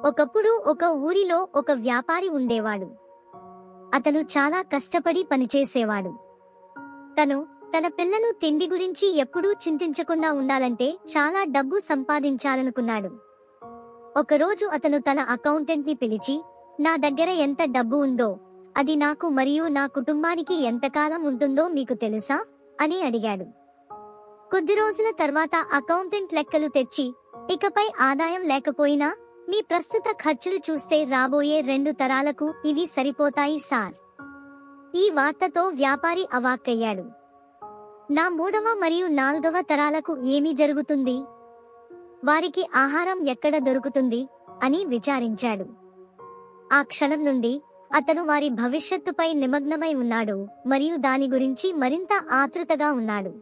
ఒకప్పుడు ఒక ఊరిలో ఒక వ్యాపారి ఉండేవాడు. అతను చాలా కష్టపడి పనిచేసేవాడు. తను తన పిల్లలు తిండి గురించి ఎప్పుడూ చింతించకుండా ఉండాలంటే చాలా డబ్బు సంపాదించాలనుకున్నాడు. ఒకరోజు అతను తన అకౌంటెంట్ని పిలిచి నా దగ్గర ఎంత డబ్బు ఉందో అది నాకు మరియు నా కుటుంబానికి ఎంతకాలం ఉంటుందో మీకు తెలుసా? అని అడిగాడు. కొద్ది రోజుల తర్వాత అకౌంటెంట్ లెక్కలు తెచ్చి ఇకపై ఆదాయం లేకపోయినా మీ ప్రస్తుత ఖర్చులు చూస్తే రాబోయే రెండు తరాలకు ఇవి సరిపోతాయి సార్. ఈ వార్తతో వ్యాపారి అవాక్కయ్యాడు. నా మూడవ మరియు నాలుగవ తరాలకు ఏమి జరుగుతుంది? వారికి ఆహారం ఎక్కడ దొరుకుతుంది? అని విచారించాడు. ఆ క్షణం నుండి అతను వారి భవిష్యత్తుపై నిమగ్నమై ఉన్నాడు మరియు దాని గురించి మరింత ఆతృతగా ఉన్నాడు.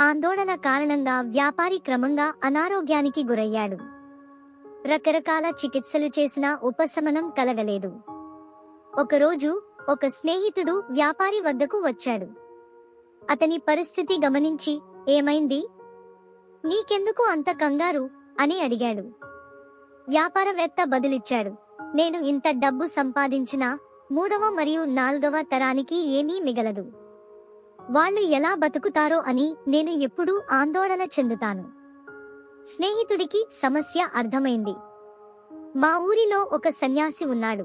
ఆందోళన కారణంగా వ్యాపారి క్రమంగా అనారోగ్యానికి గురయ్యాడు. రకరకాల చికిత్సలు చేసినా ఉపశమనం కలగలేదు. ఒకరోజు ఒక స్నేహితుడు వ్యాపారి వద్దకు వచ్చాడు. అతని పరిస్థితి గమనించి ఏమైంది? నీకెందుకు అంత కంగారు? అని అడిగాడు. వ్యాపారవేత్త బదులిచ్చాడు. నేను ఇంత డబ్బు సంపాదించినా మూడవ మరియు నాల్గవ తరానికి ఏమీ మిగలదు. వాళ్ళు ఎలా బతుకుతారో అని నేను ఎప్పుడూ ఆందోళన చెందుతాను. స్నేహితుడికి సమస్య అర్థమైంది. మా ఊరిలో ఒక సన్యాసి ఉన్నాడు.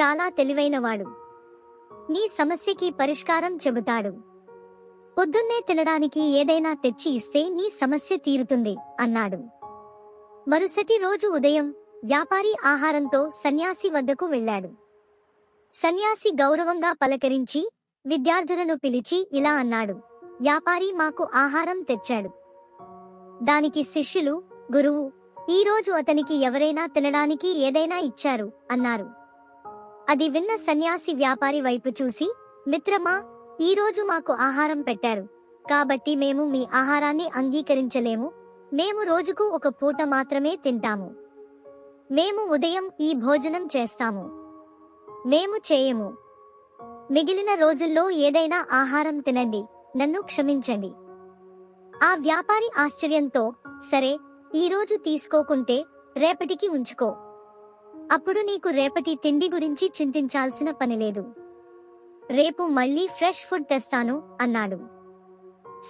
చాలా తెలివైనవాడు. నీ సమస్యకి పరిష్కారం చెబుతాడు. పొద్దున్నే తినడానికి ఏదైనా తెచ్చి ఇస్తే నీ సమస్య తీరుతుంది అన్నాడు. మరుసటి రోజు ఉదయం వ్యాపారి ఆహారంతో సన్యాసి వద్దకు వెళ్ళాడు. సన్యాసి గౌరవంగా పలకరించి విద్యార్థులను పిలిచి ఇలా అన్నాడు. వ్యాపారి మాకు ఆహారం తెచ్చాడు. దానికి శిష్యులు గురువు ఈరోజు అతనికి ఎవరైనా తినడానికి ఏదైనా ఇచ్చారు అన్నారు. అది విన్న సన్యాసి వ్యాపారి వైపు చూసి మిత్రమా ఈరోజు మాకు ఆహారం పెట్టారు కాబట్టి మేము మీ ఆహారాన్ని అంగీకరించలేము మేము రోజుకు ఒక పూట మాత్రమే తింటాము. మేము ఉదయం ఈ భోజనం చేస్తాము. మేము చేయము. మిగిలిన రోజుల్లో ఏదైనా ఆహారం తినండి నన్ను క్షమించండి. ఆ వ్యాపారి ఆశ్చర్యంతో సరే ఈరోజు తీసుకోకుంటే రేపటికి ఉంచుకో. అప్పుడు నీకు రేపటి తిండి గురించి చింతించాల్సిన పనిలేదు రేపు మళ్ళీ ఫ్రెష్ ఫుడ్ తెస్తాను అన్నాడు.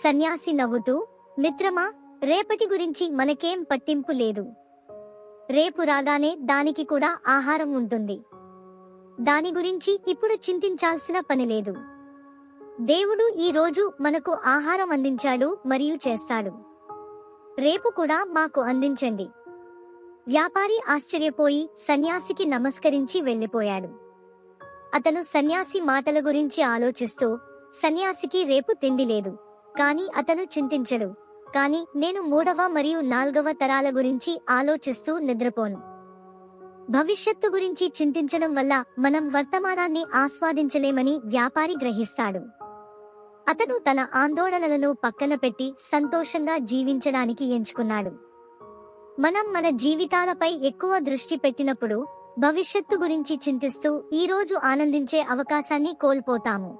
సన్యాసి నవ్వుతూ మిత్రమా రేపటి గురించి మనకేం పట్టింపు లేదు. రేపు రాగానే దానికి కూడా ఆహారం ఉంటుంది. దాని గురించి ఇప్పుడు చింతించాల్సిన పని లేదు. దేవుడు ఈ రోజు మనకు ఆహారం అందించాడు మరియు చేస్తాడు. రేపు కూడా మాకు అందించండి. వ్యాపారి ఆశ్చర్యపోయి సన్యాసికి నమస్కరించి వెళ్ళిపోయాడు. అతను సన్యాసి మాటల గురించి ఆలోచిస్తూ సన్యాసికి రేపు తిండి లేదు. కాని అతను చింతించడు. కాని నేను మూడవ మరియు నాల్గవ తరాల గురించి ఆలోచిస్తూ నిద్రపోను. భవిష్యత్తు గురించి చింతించడం వల్ల మనం వర్తమానాన్ని ఆస్వాదించలేమని వ్యాపారి గ్రహిస్తాడు. అతను తన ఆందోళనలను పక్కన పెట్టి సంతోషంగా జీవించడానికి ఎంచుకున్నాడు. మనం మన జీవితాలపై ఎక్కువ దృష్టి పెట్టినప్పుడు భవిష్యత్తు గురించి చింతిస్తూ ఈ రోజు ఆనందించే అవకాశాన్ని కోల్పోతాము.